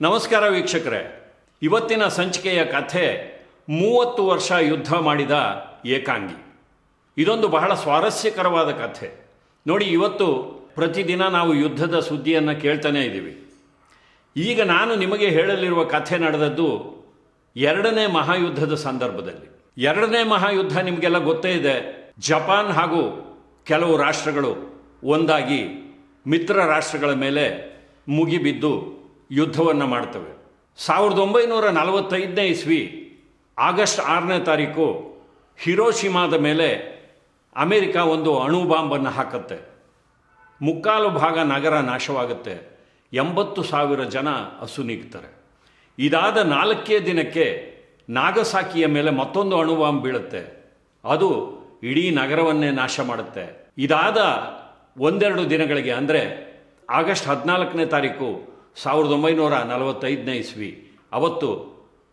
ನಮಸ್ಕಾರ ವೀಕ್ಷಕರೇ. ಇವತ್ತಿನ ಸಂಚಿಕೆಯ ಕಥೆ ಮೂವತ್ತು ವರ್ಷ ಯುದ್ಧ ಮಾಡಿದ ಏಕಾಂಗಿ. ಇದೊಂದು ಬಹಳ ಸ್ವಾರಸ್ಯಕರವಾದ ಕಥೆ. ನೋಡಿ, ಇವತ್ತು ಪ್ರತಿದಿನ ನಾವು ಯುದ್ಧದ ಸುದ್ದಿಯನ್ನು ಕೇಳ್ತಾನೇ ಇದ್ದೀವಿ. ಈಗ ನಾನು ನಿಮಗೆ ಹೇಳಲಿರುವ ಕಥೆ ನಡೆದದ್ದು ಎರಡನೇ ಮಹಾಯುದ್ಧದ ಸಂದರ್ಭದಲ್ಲಿ. ಎರಡನೇ ಮಹಾಯುದ್ಧ ನಿಮಗೆಲ್ಲ ಗೊತ್ತೇ ಇದೆ. ಜಪಾನ್ ಹಾಗೂ ಕೆಲವು ರಾಷ್ಟ್ರಗಳು ಒಂದಾಗಿ ಮಿತ್ರ ರಾಷ್ಟ್ರಗಳ ಮೇಲೆ ಮುಗಿಬಿದ್ದು ಯುದ್ಧವನ್ನು ಮಾಡ್ತವೆ. ಸಾವಿರದ ಒಂಬೈನೂರ ನಲವತ್ತೈದನೇ ಇಸ್ವಿ, ಆಗಸ್ಟ್ ಆರನೇ ತಾರೀಕು, ಹಿರೋಶಿಮಾದ ಮೇಲೆ ಅಮೆರಿಕ ಒಂದು ಅಣು ಬಾಂಬನ್ನು ಹಾಕುತ್ತೆ. ಮುಕ್ಕಾಲು ಭಾಗ ನಗರ ನಾಶವಾಗುತ್ತೆ. ಎಂಬತ್ತು ಸಾವಿರ ಜನ ಅಸುನೀಗ್ತಾರೆ ಇದಾದ ನಾಲ್ಕೇ ದಿನಕ್ಕೆ ನಾಗಸಾಕಿಯ ಮೇಲೆ ಮತ್ತೊಂದು ಅಣು ಬಾಂಬ್ ಬೀಳುತ್ತೆ. ಅದು ಇಡೀ ನಗರವನ್ನೇ ನಾಶ ಮಾಡುತ್ತೆ. ಇದಾದ ಒಂದೆರಡು ದಿನಗಳಿಗೆ ಅಂದರೆ ಆಗಸ್ಟ್ ಹದಿನಾಲ್ಕನೇ ತಾರೀಕು ಸಾವಿರದ ಒಂಬೈನೂರ ನಲವತ್ತೈದನೇ ಇಸ್ವಿ. ಅವತ್ತು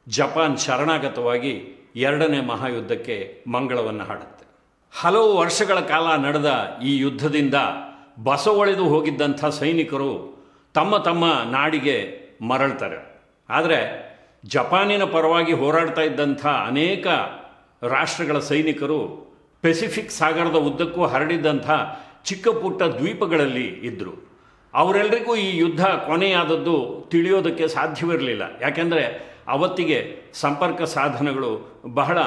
ಜಪಾನ್ ಶರಣಾಗತವಾಗಿ ಎರಡನೇ ಮಹಾಯುದ್ಧಕ್ಕೆ ಮಂಗಳವನ್ನು ಹಾಡುತ್ತೆ. ಹಲವು ವರ್ಷಗಳ ಕಾಲ ನಡೆದ ಈ ಯುದ್ಧದಿಂದ ಬಸವೊಳೆದು ಹೋಗಿದ್ದಂಥ ಸೈನಿಕರು ತಮ್ಮ ತಮ್ಮ ನಾಡಿಗೆ ಮರಳ್ತಾರೆ. ಆದರೆ ಜಪಾನಿನ ಪರವಾಗಿ ಹೋರಾಡ್ತಾ ಇದ್ದಂಥ ಅನೇಕ ರಾಷ್ಟ್ರಗಳ ಸೈನಿಕರು ಪೆಸಿಫಿಕ್ ಸಾಗರದ ಉದ್ದಕ್ಕೂ ಹರಡಿದ್ದಂಥ ಚಿಕ್ಕ ಪುಟ್ಟ ದ್ವೀಪಗಳಲ್ಲಿ ಇದ್ದರು ಅವರೆಲ್ಲರಿಗೂ ಈ ಯುದ್ಧ ಕೊನೆಯಾದದ್ದು ತಿಳಿಯೋದಕ್ಕೆ ಸಾಧ್ಯವಿರಲಿಲ್ಲ. ಯಾಕೆಂದರೆ ಅವತ್ತಿಗೆ ಸಂಪರ್ಕ ಸಾಧನಗಳು ಬಹಳ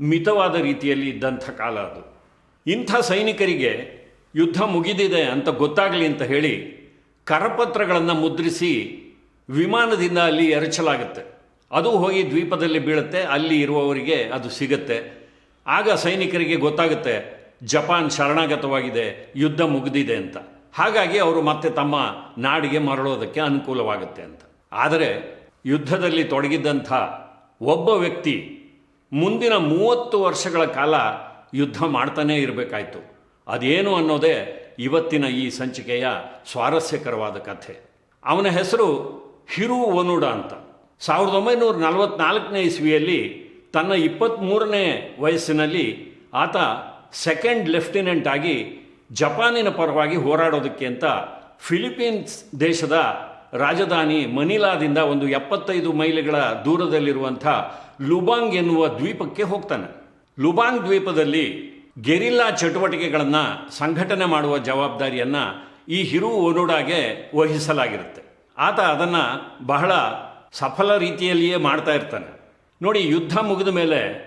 ಮಿತವಾದ ರೀತಿಯಲ್ಲಿ ಇದ್ದಂಥ ಕಾಲ ಅದು. ಇಂಥ ಸೈನಿಕರಿಗೆ ಯುದ್ಧ ಮುಗಿದಿದೆ ಅಂತ ಗೊತ್ತಾಗಲಿ ಅಂತ ಹೇಳಿ ಕರಪತ್ರಗಳನ್ನು ಮುದ್ರಿಸಿ ವಿಮಾನದಿಂದ ಅಲ್ಲಿ ಎರಚಲಾಗುತ್ತೆ. ಅದು ಹೋಗಿ ದ್ವೀಪದಲ್ಲಿ ಬೀಳುತ್ತೆ, ಅಲ್ಲಿ ಇರುವವರಿಗೆ ಅದು ಸಿಗುತ್ತೆ. ಆಗ ಸೈನಿಕರಿಗೆ ಗೊತ್ತಾಗುತ್ತೆ ಜಪಾನ್ ಶರಣಾಗತವಾಗಿದೆ, ಯುದ್ಧ ಮುಗಿದಿದೆ ಅಂತ. ಹಾಗಾಗಿ ಅವರು ಮತ್ತೆ ತಮ್ಮ ನಾಡಿಗೆ ಮರಳೋದಕ್ಕೆ ಅನುಕೂಲವಾಗುತ್ತೆ ಅಂತ. ಆದರೆ ಯುದ್ಧದಲ್ಲಿ ತೊಡಗಿದ್ದಂಥ ಒಬ್ಬ ವ್ಯಕ್ತಿ ಮುಂದಿನ ಮೂವತ್ತು ವರ್ಷಗಳ ಕಾಲ ಯುದ್ಧ ಮಾಡ್ತಾನೇ ಇರಬೇಕಾಯ್ತು. ಅದೇನು ಅನ್ನೋದೇ ಇವತ್ತಿನ ಈ ಸಂಚಿಕೆಯ ಸ್ವಾರಸ್ಯಕರವಾದ ಕಥೆ. ಅವನ ಹೆಸರು ಹಿರು ಒನುಡ ಅಂತ. ಸಾವಿರದ ಒಂಬೈನೂರ ನಲವತ್ನಾಲ್ಕನೇ ಇಸ್ವಿಯಲ್ಲಿ ತನ್ನ ಇಪ್ಪತ್ತ್ಮೂರನೇ ವಯಸ್ಸಿನಲ್ಲಿ ಆತ ಸೆಕೆಂಡ್ ಲೆಫ್ಟಿನೆಂಟ್ ಆಗಿ ಜಪಾನಿನ ಪರವಾಗಿ ಹೋರಾಡೋದಕ್ಕೆ ಅಂತ ಫಿಲಿಪೀನ್ಸ್ ದೇಶದ ರಾಜಧಾನಿ ಮನಿಲಾದಿಂದ ಒಂದು ಎಪ್ಪತ್ತೈದು ಮೈಲಿಗಳ ದೂರದಲ್ಲಿರುವಂಥ ಲುಬಾಂಗ್ ಎನ್ನುವ ದ್ವೀಪಕ್ಕೆ ಹೋಗ್ತಾನೆ. ಲುಬಾಂಗ್ ದ್ವೀಪದಲ್ಲಿ ಗೆರಿಲ್ಲಾ ಚಟುವಟಿಕೆಗಳನ್ನು ಸಂಘಟನೆ ಮಾಡುವ ಜವಾಬ್ದಾರಿಯನ್ನು ಈ ಹಿರು ಓನೋಡಾಗೆ ವಹಿಸಲಾಗಿರುತ್ತೆ. ಆತ ಅದನ್ನು ಬಹಳ ಸಫಲ ರೀತಿಯಲ್ಲಿಯೇ ಮಾಡ್ತಾ ಇರ್ತಾನೆ. ನೋಡಿ ಯುದ್ಧ ಮುಗಿದ ಮೇಲೆ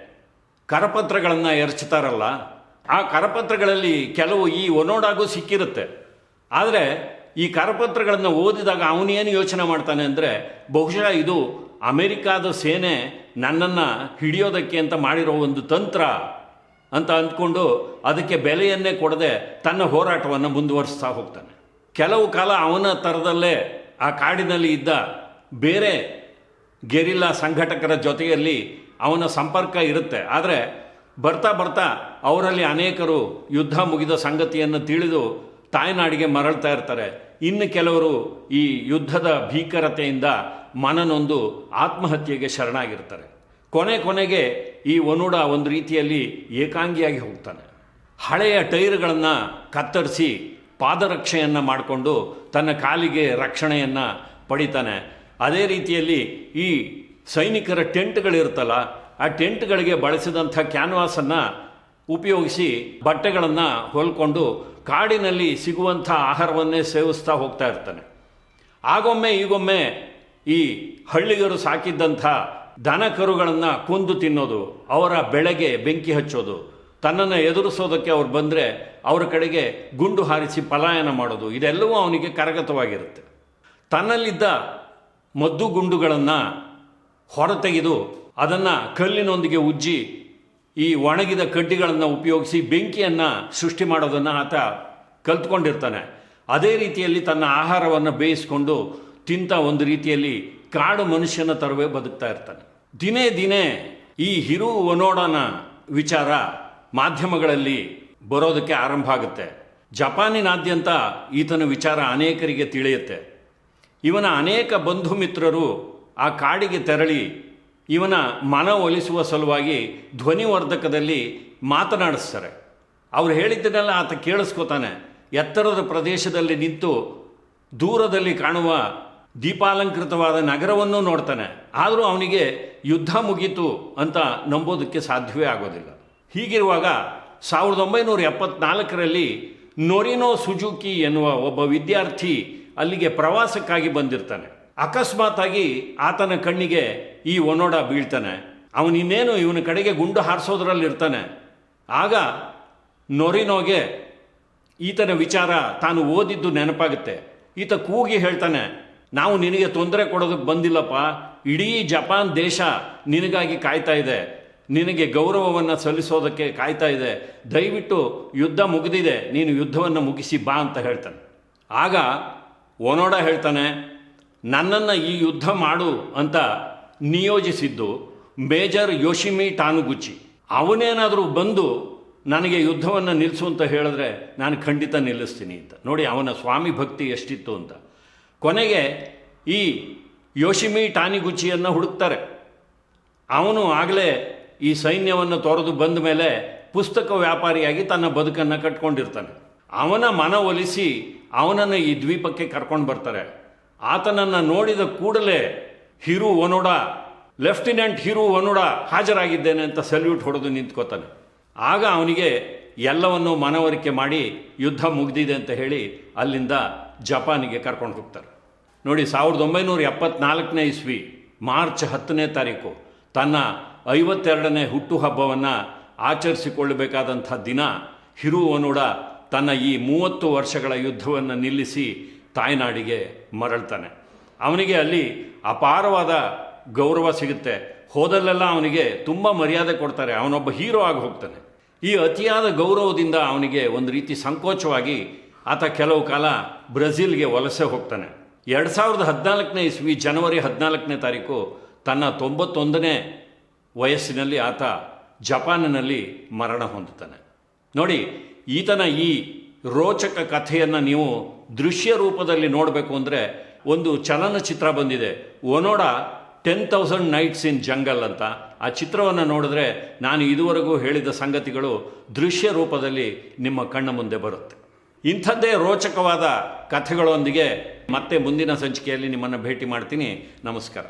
ಕರಪತ್ರಗಳನ್ನು ಎರಚ್ತಾರಲ್ಲ? ಆ ಕರಪತ್ರಗಳಲ್ಲಿ ಕೆಲವು ಈ ಒನೋಡಾಗೂ ಸಿಕ್ಕಿರುತ್ತೆ. ಆದರೆ ಈ ಕರಪತ್ರಗಳನ್ನು ಓದಿದಾಗ ಅವನೇನು ಯೋಚನೆ ಮಾಡ್ತಾನೆ ಅಂದರೆ, ಬಹುಶಃ ಇದು ಅಮೆರಿಕಾದ ಸೇನೆ ನನ್ನನ್ನು ಹಿಡಿಯೋದಕ್ಕೆ ಅಂತ ಮಾಡಿರೋ ಒಂದು ತಂತ್ರ ಅಂತ ಅಂದ್ಕೊಂಡು ಅದಕ್ಕೆ ಬೆಲೆಯನ್ನೇ ಕೊಡದೆ ತನ್ನ ಹೋರಾಟವನ್ನು ಮುಂದುವರಿಸ್ತಾ ಹೋಗ್ತಾನೆ. ಕೆಲವು ಕಾಲ ಅವನ ಥರದಲ್ಲೇ ಆ ಕಾಡಿನಲ್ಲಿ ಇದ್ದ ಬೇರೆ ಗೆರಿಲ್ಲಾ ಸಂಘಟಕರ ಜೊತೆಯಲ್ಲಿ ಅವನ ಸಂಪರ್ಕ ಇರುತ್ತೆ. ಆದರೆ ಬರ್ತಾ ಬರ್ತಾ ಅವರಲ್ಲಿ ಅನೇಕರು ಯುದ್ಧ ಮುಗಿದ ಸಂಗತಿಯನ್ನು ತಿಳಿದು ತಾಯ್ನಾಡಿಗೆ ಮರಳ್ತಾ ಇರ್ತಾರೆ. ಇನ್ನು ಕೆಲವರು ಈ ಯುದ್ಧದ ಭೀಕರತೆಯಿಂದ ಮನನೊಂದು ಆತ್ಮಹತ್ಯೆಗೆ ಶರಣಾಗಿರ್ತಾರೆ. ಕೊನೆ ಕೊನೆಗೆ ಈ ಒನುಡ ಒಂದು ರೀತಿಯಲ್ಲಿ ಏಕಾಂಗಿಯಾಗಿ ಹೋಗ್ತಾನೆ. ಹಳೆಯ ಟೈರ್ಗಳನ್ನು ಕತ್ತರಿಸಿ ಪಾದರಕ್ಷೆಯನ್ನು ಮಾಡಿಕೊಂಡು ತನ್ನ ಕಾಲಿಗೆ ರಕ್ಷಣೆಯನ್ನು ಪಡಿತಾನೆ. ಅದೇ ರೀತಿಯಲ್ಲಿ ಈ ಸೈನಿಕರ ಟೆಂಟ್ಗಳಿರುತ್ತಲ್ಲ ಆ ಟೆಂಟ್ಗಳಿಗೆ ಬಳಸಿದಂಥ ಕ್ಯಾನ್ವಾಸನ್ನು ಉಪಯೋಗಿಸಿ ಬಟ್ಟೆಗಳನ್ನು ಹೊಲ್ಕೊಂಡು ಕಾಡಿನಲ್ಲಿ ಸಿಗುವಂಥ ಆಹಾರವನ್ನೇ ಸೇವಿಸ್ತಾ ಹೋಗ್ತಾ ಇರ್ತಾನೆ. ಆಗೊಮ್ಮೆ ಈಗೊಮ್ಮೆ ಈ ಹಳ್ಳಿಗರು ಸಾಕಿದ್ದಂಥ ದನ ಕರುಗಳನ್ನು ಕೊಂದು ತಿನ್ನೋದು, ಅವರ ಬೆಳೆಗೆ ಬೆಂಕಿ ಹಚ್ಚೋದು, ತನ್ನನ್ನು ಎದುರಿಸೋದಕ್ಕೆ ಅವ್ರು ಬಂದರೆ ಅವರ ಕಡೆಗೆ ಗುಂಡು ಹಾರಿಸಿ ಪಲಾಯನ ಮಾಡೋದು, ಇದೆಲ್ಲವೂ ಅವನಿಗೆ ಕರಗತವಾಗಿರುತ್ತೆ. ತನ್ನಲ್ಲಿದ್ದ ಮದ್ದು ಗುಂಡುಗಳನ್ನು ಹೊರತೆಗೆದು ಅದನ್ನು ಕಲ್ಲಿನೊಂದಿಗೆ ಉಜ್ಜಿ ಈ ಒಣಗಿದ ಕಡ್ಡಿಗಳನ್ನು ಉಪಯೋಗಿಸಿ ಬೆಂಕಿಯನ್ನು ಸೃಷ್ಟಿ ಮಾಡೋದನ್ನು ಆತ ಕಲ್ತ್ಕೊಂಡಿರ್ತಾನೆ. ಅದೇ ರೀತಿಯಲ್ಲಿ ತನ್ನ ಆಹಾರವನ್ನು ಬೇಯಿಸ್ಕೊಂಡು ತಿಂತ ಒಂದು ರೀತಿಯಲ್ಲಿ ಕಾಡು ಮನುಷ್ಯನ ತರವೇ ಬದುಕ್ತಾ ಇರ್ತಾನೆ. ದಿನೇ ದಿನೇ ಈ ಹಿರು ಒನೋಡನ ವಿಚಾರ ಮಾಧ್ಯಮಗಳಲ್ಲಿ ಬರೋದಕ್ಕೆ ಆರಂಭ ಆಗುತ್ತೆ. ಜಪಾನಿನಾದ್ಯಂತ ಈತನ ವಿಚಾರ ಅನೇಕರಿಗೆ ತಿಳಿಯುತ್ತೆ. ಇವನ ಅನೇಕ ಬಂಧು ಮಿತ್ರರು ಆ ಕಾಡಿಗೆ ತೆರಳಿ ಇವನ ಮನ ಒಲಿಸುವ ಸಲುವಾಗಿ ಧ್ವನಿವರ್ಧಕದಲ್ಲಿ ಮಾತನಾಡಿಸ್ತಾರೆ. ಅವ್ರು ಹೇಳಿದ್ದನ್ನೆಲ್ಲ ಆತ ಕೇಳಿಸ್ಕೊತಾನೆ. ಎತ್ತರದ ಪ್ರದೇಶದಲ್ಲಿ ನಿಂತು ದೂರದಲ್ಲಿ ಕಾಣುವ ದೀಪಾಲಂಕೃತವಾದ ನಗರವನ್ನು ನೋಡ್ತಾನೆ. ಆದರೂ ಅವನಿಗೆ ಯುದ್ಧ ಮುಗೀತು ಅಂತ ನಂಬೋದಕ್ಕೆ ಸಾಧ್ಯವೇ ಆಗೋದಿಲ್ಲ. ಹೀಗಿರುವಾಗ ಸಾವಿರದ ಒಂಬೈನೂರ ಎಪ್ಪತ್ನಾಲ್ಕರಲ್ಲಿ ನೊರಿನೋ ಸುಜುಕಿ ಎನ್ನುವ ಒಬ್ಬ ವಿದ್ಯಾರ್ಥಿ ಅಲ್ಲಿಗೆ ಪ್ರವಾಸಕ್ಕಾಗಿ ಬಂದಿರ್ತಾನೆ. ಅಕಸ್ಮಾತಾಗಿ ಆತನ ಕಣ್ಣಿಗೆ ಈ ಒನೋಡ ಬೀಳ್ತಾನೆ. ಅವನಿನ್ನೇನು ಇವನ ಕಡೆಗೆ ಗುಂಡು ಹಾರಿಸೋದ್ರಲ್ಲಿ ಇರ್ತಾನೆ ಆಗ ನೊರಿನೋಗೆ ಈತನ ವಿಚಾರ ತಾನು ಓದಿದ್ದು ನೆನಪಾಗುತ್ತೆ. ಈತ ಕೂಗಿ ಹೇಳ್ತಾನೆ, ನಾವು ನಿನಗೆ ತೊಂದರೆ ಕೊಡೋದಕ್ಕೆ ಬಂದಿಲ್ಲಪ್ಪ. ಇಡೀ ಜಪಾನ್ ದೇಶ ನಿನಗಾಗಿ ಕಾಯ್ತಾ ಇದೆ. ನಿನಗೆ ಗೌರವವನ್ನು ಸಲ್ಲಿಸೋದಕ್ಕೆ ಕಾಯ್ತಾ ಇದೆ. ದಯವಿಟ್ಟು ಯುದ್ಧ ಮುಗಿದಿದೆ. ನೀನು ಯುದ್ಧವನ್ನು ಮುಗಿಸಿ ಬಾ ಅಂತ ಹೇಳ್ತಾನೆ. ಆಗ ಒನೋಡ ಹೇಳ್ತಾನೆ ನನ್ನನ್ನು ಈ ಯುದ್ಧ ಮಾಡು ಅಂತ ನಿಯೋಜಿಸಿದ್ದು ಮೇಜರ್ ಯೋಶಿಮಿ ಟಾನುಗುಚ್ಚಿ ಅವನೇನಾದರೂ ಬಂದು ನನಗೆ ಯುದ್ಧವನ್ನು ನಿಲ್ಲಿಸು ಅಂತ ಹೇಳಿದ್ರೆ ನಾನು ಖಂಡಿತ ನಿಲ್ಲಿಸ್ತೀನಿ ಅಂತ. ನೋಡಿ, ಅವನ ಸ್ವಾಮಿ ಭಕ್ತಿ ಎಷ್ಟಿತ್ತು ಅಂತ. ಕೊನೆಗೆ ಈ ಯೋಶಿಮಿ ಟಾನಿಗುಚ್ಚಿಯನ್ನು ಹುಡುಕ್ತಾರೆ. ಅವನು ಆಗಲೇ ಈ ಸೈನ್ಯವನ್ನು ತೊರೆದು ಬಂದ ಮೇಲೆ ಪುಸ್ತಕ ವ್ಯಾಪಾರಿಯಾಗಿ ತನ್ನ ಬದುಕನ್ನು ಕಟ್ಕೊಂಡಿರ್ತಾನೆ. ಅವನ ಮನವೊಲಿಸಿ ಅವನನ್ನು ಈ ದ್ವೀಪಕ್ಕೆ ಕರ್ಕೊಂಡು ಬರ್ತಾರೆ. ಆತನನ್ನು ನೋಡಿದ ಕೂಡಲೇ ಹಿರು ಒನೋಡ ಲೆಫ್ಟಿನೆಂಟ್ ಹಿರು ಒನೋಡ ಹಾಜರಾಗಿದ್ದೇನೆ ಅಂತ ಸಲ್ಯೂಟ್ ಹೊಡೆದು ನಿಂತ್ಕೋತಾನೆ. ಆಗ ಅವನಿಗೆ ಎಲ್ಲವನ್ನು ಮನವರಿಕೆ ಮಾಡಿ ಯುದ್ಧ ಮುಗಿದಿದೆ ಅಂತ ಹೇಳಿ ಅಲ್ಲಿಂದ ಜಪಾನಿಗೆ ಕರ್ಕೊಂಡು ಹೋಗ್ತಾರೆ. ನೋಡಿ, ಸಾವಿರದ ಒಂಬೈನೂರ ಎಪ್ಪತ್ನಾಲ್ಕನೇ ಇಸ್ವಿ, ಮಾರ್ಚ್ ಹತ್ತನೇ ತಾರೀಕು, ತನ್ನ ಐವತ್ತೆರಡನೇ ಹುಟ್ಟುಹಬ್ಬವನ್ನು ಆಚರಿಸಿಕೊಳ್ಳಬೇಕಾದಂಥ ದಿನ ಹಿರು ಒನೋಡ ತನ್ನ ಈ ಮೂವತ್ತು ವರ್ಷಗಳ ಯುದ್ಧವನ್ನು ನಿಲ್ಲಿಸಿ ತಾಯ್ನಾಡಿಗೆ ಮರಳ್ತಾನೆ. ಅವನಿಗೆ ಅಲ್ಲಿ ಅಪಾರವಾದ ಗೌರವ ಸಿಗುತ್ತೆ. ಹೋದಲ್ಲೆಲ್ಲ ಅವನಿಗೆ ತುಂಬ ಮರ್ಯಾದೆ ಕೊಡ್ತಾರೆ. ಅವನೊಬ್ಬ ಹೀರೋ ಆಗಿ ಹೋಗ್ತಾನೆ. ಈ ಅತಿಯಾದ ಗೌರವದಿಂದ ಅವನಿಗೆ ಒಂದು ರೀತಿ ಸಂಕೋಚವಾಗಿ ಆತ ಕೆಲವು ಕಾಲ ಬ್ರೆಜಿಲ್ಗೆ ವಲಸೆ ಹೋಗ್ತಾನೆ. ಎರಡು ಸಾವಿರದ ಹದಿನಾಲ್ಕನೇ ಇಸ್ವಿ ಜನವರಿ ಹದಿನಾಲ್ಕನೇ ತಾರೀಕು ತನ್ನ ತೊಂಬತ್ತೊಂದನೇ ವಯಸ್ಸಿನಲ್ಲಿ ಆತ ಜಪಾನಿನಲ್ಲಿ ಮರಣ ಹೊಂದುತ್ತಾನೆ. ನೋಡಿ, ಈತನ ಈ ರೋಚಕ ಕಥೆಯನ್ನು ನೀವು ದೃಶ್ಯ ರೂಪದಲ್ಲಿ ನೋಡಬೇಕು ಅಂದರೆ ಒಂದು ಚಲನಚಿತ್ರ ಬಂದಿದೆ. ಒನೋಡ ten thousand nights in jungle ಅಂತ. ಆ ಚಿತ್ರವನ್ನು ನೋಡಿದ್ರೆ ನಾನು ಇದುವರೆಗೂ ಹೇಳಿದ ಸಂಗತಿಗಳು ದೃಶ್ಯ ರೂಪದಲ್ಲಿ ನಿಮ್ಮ ಕಣ್ಣ ಮುಂದೆ ಬರುತ್ತೆ. ಇಂಥದ್ದೇ ರೋಚಕವಾದ ಕಥೆಗಳೊಂದಿಗೆ ಮತ್ತೆ ಮುಂದಿನ ಸಂಚಿಕೆಯಲ್ಲಿ ನಿಮ್ಮನ್ನು ಭೇಟಿ ಮಾಡ್ತೀನಿ. ನಮಸ್ಕಾರ.